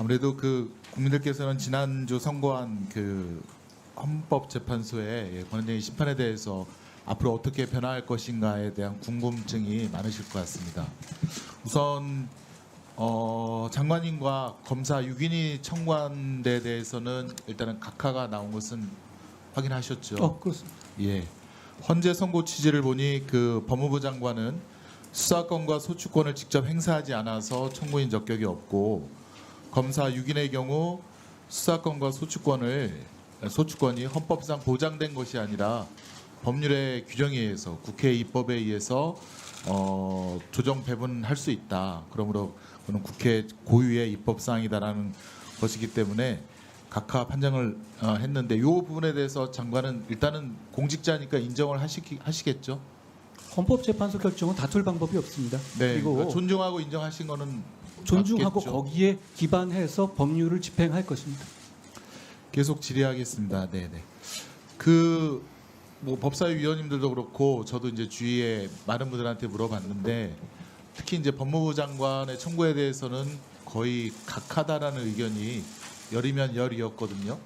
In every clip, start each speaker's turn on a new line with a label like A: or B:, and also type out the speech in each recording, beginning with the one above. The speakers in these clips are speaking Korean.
A: 아무래도 그 국민들께서는 지난주 선고한 그 헌법재판소의 예, 권한쟁의 심판에 대해서 앞으로 어떻게 변화할 것인가에 대한 궁금증이 많으실 것 같습니다. 우선 어, 장관님과 검사 6인이 청구한 데 대해서는 일단은 각하가 나온 것은 확인하셨죠?
B: 어, 그렇습니다.
A: 예. 헌재 선고 취지를 보니 그 법무부 장관은 수사권과 소추권을 직접 행사하지 않아서 청구인 적격이 없고 검사 6인의 경우 수사권과 소추권을 소추권이 헌법상 보장된 것이 아니라 법률의 규정에 의해서 국회 입법에 의해서 어, 조정 배분할 수 있다. 그러므로 그는 국회 고유의 입법 사항이다라는 것이기 때문에 각하 판정을 어, 했는데 이 부분에 대해서 장관은 일단은 공직자니까 인정을 하시, 하시겠죠.
B: 헌법재판소 결정은 다툴 방법이 없습니다.
A: 네.
B: 그리고
A: 그러니까 존중하고 인정하신 거는
B: 존중하고
A: 맞겠죠.
B: 거기에 기반해서 법률을 집행할 것입니다.
A: 계속 질의하겠습니다. 네 네. 그 뭐 법사위 위원님들도 그렇고 저도 이제 주위에 많은 분들한테 물어봤는데 특히 이제 법무부 장관의 청구에 대해서는 거의 각하다라는 의견이 열이면 열이었거든요.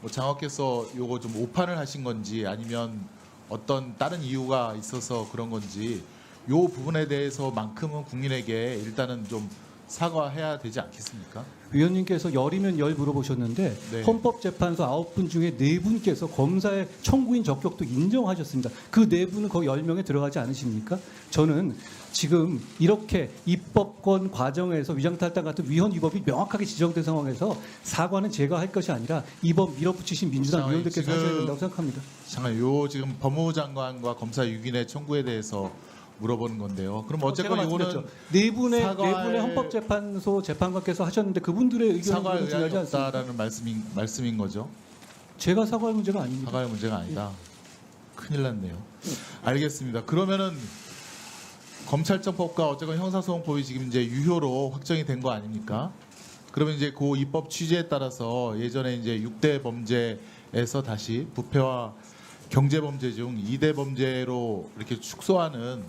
A: 뭐 장관께서 요거 좀 오판을 하신 건지 아니면 어떤 다른 이유가 있어서 그런 건지 요 부분에 대해서만큼은 국민에게 일단은 좀 사과해야 되지 않겠습니까?
B: 위원님께서 열이면 열 물어보셨는데
A: 네.
B: 헌법재판소 아홉 분 중에 네 분께서 검사의 청구인 적격도 인정하셨습니다. 그 네 분은 거기 열 명에 들어가지 않으십니까? 저는 지금 이렇게 입법권 과정에서 위장탈당 같은 위헌 위법이 명확하게 지정된 상황에서 사과는 제가 할 것이 아니라 이번 밀어붙이신 민주당
A: 자,
B: 위원들께서 하셔야 된다고 생각합니다.
A: 잠깐 요 지금 법무부 장관과 검사 6인의 청구에 대해서 물어보는 건데요. 그럼 어쨌건
B: 제가
A: 이거는.
B: 네 분의 네 분의 헌법재판소 재판관께서 하셨는데 그분들의 의견은 중요하지 않습니다.
A: 없다라는 말씀인 말씀인 거죠.
B: 제가 사과할 문제가 아닙니다.
A: 사과할 문제가 아니다. 큰일 났네요. 알겠습니다. 그러면은 검찰청법과 어쨌건 형사소송법이 지금 이제 유효로 확정이 된 거 아닙니까? 그러면 이제 그 입법 취지에 따라서 예전에 이제 6대 범죄에서 다시 부패와 경제 범죄 중 2대 범죄로 이렇게 축소하는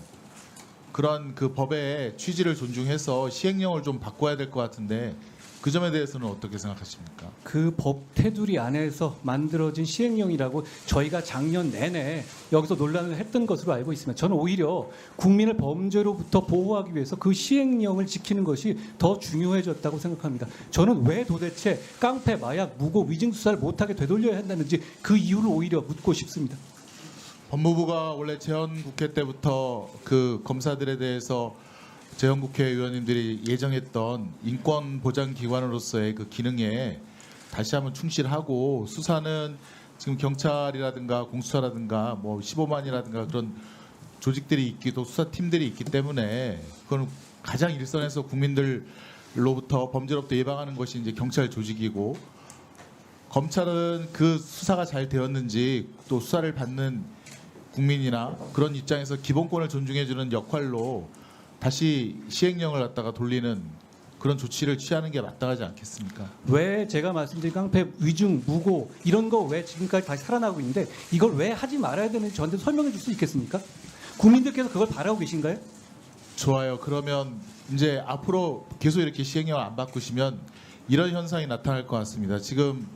A: 그런 그 법의 취지를 존중해서 시행령을 좀 바꿔야 될 것 같은데 그 점에 대해서는 어떻게 생각하십니까?
B: 그 법 테두리 안에서 만들어진 시행령이라고 저희가 작년 내내 여기서 논란을 했던 것으로 알고 있습니다. 저는 오히려 국민을 범죄로부터 보호하기 위해서 그 시행령을 지키는 것이 더 중요해졌다고 생각합니다. 저는 왜 도대체 깡패, 마약, 무고, 위증 수사를 못하게 되돌려야 한다는지 그 이유를 오히려 묻고 싶습니다.
A: 법무부가 원래 재헌 국회 때부터 그 검사들에 대해서 재헌 국회 의원님들이 예정했던 인권 보장 기관으로서의 그 기능에 다시 한번 충실하고 수사는 지금 경찰이라든가 공수처라든가 뭐 15만이라든가 그런 조직들이 있기 또 수사팀들이 있기 때문에 그건 가장 일선에서 국민들로부터 범죄로부터 예방하는 것이 이제 경찰 조직이고 검찰은 그 수사가 잘 되었는지 또 수사를 받는 국민이나 그런 입장에서 기본권을 존중해주는 역할로 다시 시행령을 갖다가 돌리는 그런 조치를 취하는 게 마땅하지 않겠습니까?
B: 왜 제가 말씀드린 깡패, 위증, 무고 이런 거 왜 지금까지 다시 살아나고 있는데 이걸 왜 하지 말아야 되는지 저한테 설명해 줄 수 있겠습니까? 국민들께서 그걸 바라고 계신가요?
A: 좋아요. 그러면 이제 앞으로 계속 이렇게 시행령을 안 바꾸시면 이런 현상이 나타날 것 같습니다. 지금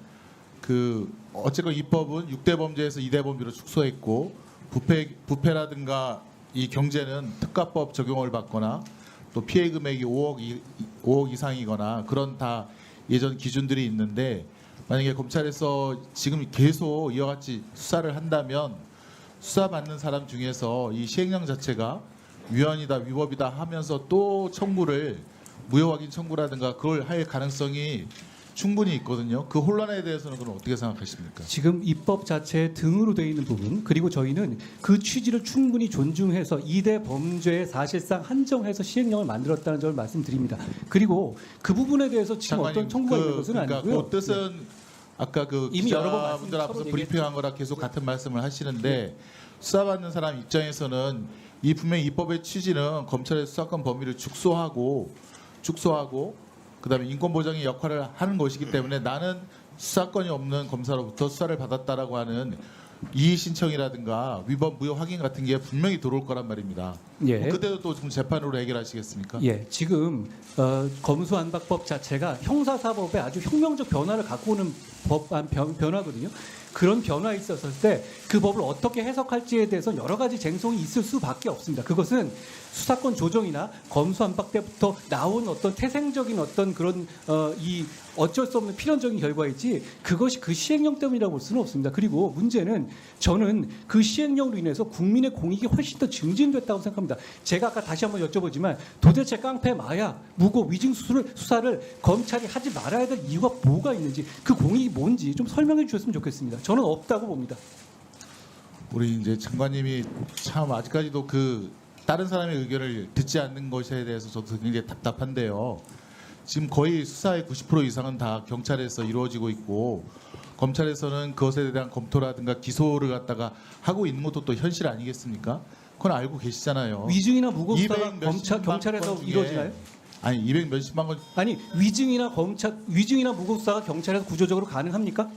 A: 그 어쨌건 입법은 6대 범죄에서 2대 범죄로 축소했고 부패 부패라든가 이 경제는 특가법 적용을 받거나 또 피해 금액이 5억 이, 5억 이상이거나 그런 다 예전 기준들이 있는데 만약에 검찰에서 지금 계속 이와 같이 수사를 한다면 수사받는 사람 중에서 이 시행령 자체가 위헌이다 위법이다 하면서 또 청구를 무효 확인 청구라든가 그걸 할 가능성이 충분히 있거든요. 그 혼란에 대해서는 그럼 어떻게 생각하십니까?
B: 지금 입법 자체에 등으로 되어 있는 부분 그리고 저희는 그 취지를 충분히 존중해서 이대 범죄에 사실상 한정해서 시행령을 만들었다는 점을 말씀드립니다. 그리고 그 부분에 대해서 지금
A: 장관님,
B: 어떤 청구가 있는 것은
A: 그러니까
B: 아니고요.
A: 그 뜻은 아까 그
B: 이미 여러 번
A: 기자분들
B: 말씀-
A: 앞에서 브리핑한 거랑 계속 같은 말씀을 하시는데 수사받는 사람 입장에서는 이 분명히 입법의 취지는 검찰의 수사권 범위를 축소하고 축소하고 그다음에 인권 보장의 역할을 하는 것이기 때문에 나는 수사권이 없는 검사로부터 수사를 받았다라고 하는 이의 신청이라든가 위법 무효 확인 같은 게 분명히 들어올 거란 말입니다.
B: 예.
A: 뭐 그때도 또 지금 재판으로 해결하시겠습니까?
B: 예, 지금 어, 검수안박법 자체가 형사사법에 아주 혁명적 변화를 갖고 오는 법안 변, 변화거든요. 그런 변화에 있었을 때 그 법을 어떻게 해석할지에 대해서 여러 가지 쟁송이 있을 수밖에 없습니다. 그것은 수사권 조정이나 검수안박 때부터 나온 어떤 태생적인 어떤 그런 어, 이 어쩔 수 없는 필연적인 결과이지 그것이 그 시행령 때문이라고 볼 수는 없습니다. 그리고 문제는 저는 그 시행령으로 인해서 국민의 공익이 훨씬 더 증진됐다고 생각합니다. 제가 아까 다시 한번 여쭤보지만 도대체 깡패 마약 무고 위증 수수를 수사를 검찰이 하지 말아야 될 이유가 뭐가 있는지 그 공익이 뭔지 좀 설명해 주셨으면 좋겠습니다. 저는 없다고 봅니다.
A: 우리 이제 장관님이 참 아직까지도 그 다른 사람의 의견을 듣지 않는 것에 대해서 저도 굉장히 답답한데요. 지금 거의 수사의 90% 이상은 다 경찰에서 이루어지고 있고 검찰에서는 그것에 대한 검토라든가 기소를 갖다가 하고 있는 것도 또 현실 아니겠습니까? 그건 알고 계시잖아요.
B: 위증이나 무고 수사가
A: 200
B: 검찰 경찰에서 이루어지나요?
A: 아니 200 몇십만 건
B: 아니 위증이나 검찰 위증이나 무고 수사가 경찰에서 구조적으로 가능합니까?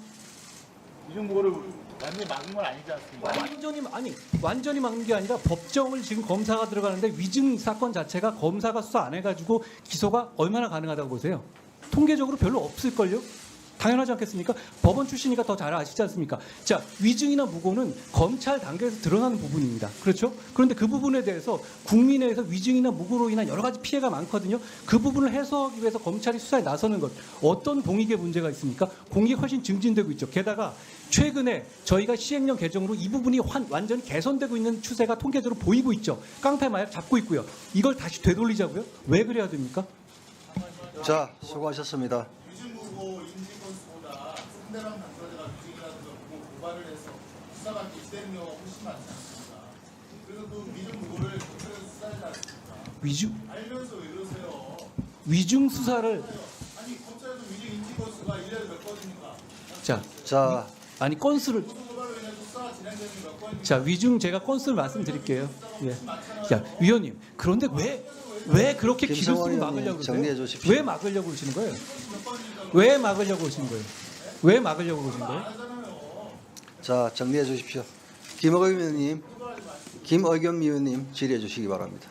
A: 이중무고를 완전히 막은 건 아니지 않습니까?
B: 완전히 아니 완전히 막는 게 아니라 법정을 지금 검사가 들어가는데 위증 사건 자체가 검사가 수사 안 해가지고 기소가 얼마나 가능하다고 보세요? 통계적으로 별로 없을걸요? 당연하지 않겠습니까? 법원 출신이니까 더 잘 아시지 않습니까? 자, 위증이나 무고는 검찰 단계에서 드러나는 부분입니다. 그렇죠? 그런데 그 부분에 대해서 국민에서 위증이나 무고로 인한 여러 가지 피해가 많거든요. 그 부분을 해소하기 위해서 검찰이 수사에 나서는 것 어떤 공익의 문제가 있습니까? 공익이 훨씬 증진되고 있죠. 게다가 최근에 저희가 시행령 개정으로 이 부분이 환- 완전히 개선되고 있는 추세가 통계적으로 보이고 있죠. 깡패 마약 잡고 있고요. 이걸 다시 되돌리자고요? 왜 그래야 됩니까?
C: 자, 수고하셨습니다.
A: 위중무고 인지건수보다 상대방 당사자가 위증이라든가 무고 고발을 해서 수사가 개시되는 경우가 훨씬 많지 않습니까? 그래서 그 위중무고를 경찰에서 수사하지 않습니까?
B: 위증
A: 알면서 왜 그러세요?
B: 위증 수사를
A: 아니 검찰에서 위증 인지 건수가 1년에 몇 건입니까?
B: 자
C: 자,
B: 아니 건수를
A: 고발로 인해서 수사가 진행되는 게몇 건입니까?
B: 자 위중 제가 건수를 말씀드릴게요. 예. 자 위원님 그런데 왜 왜 그렇게 길을
C: 김성원
B: 쓰고
C: 의원님
B: 막으려고
C: 정리해
B: 그러세요?
C: 주십시오.
B: 왜 막으려고 그러시는 거예요? 왜 막으려고 그러시는 거예요? 왜 막으려고 그러시는 거예요?
C: 자, 정리해 주십시오. 김의겸 의원님, 김의겸 의원님 질의해 주시기 바랍니다.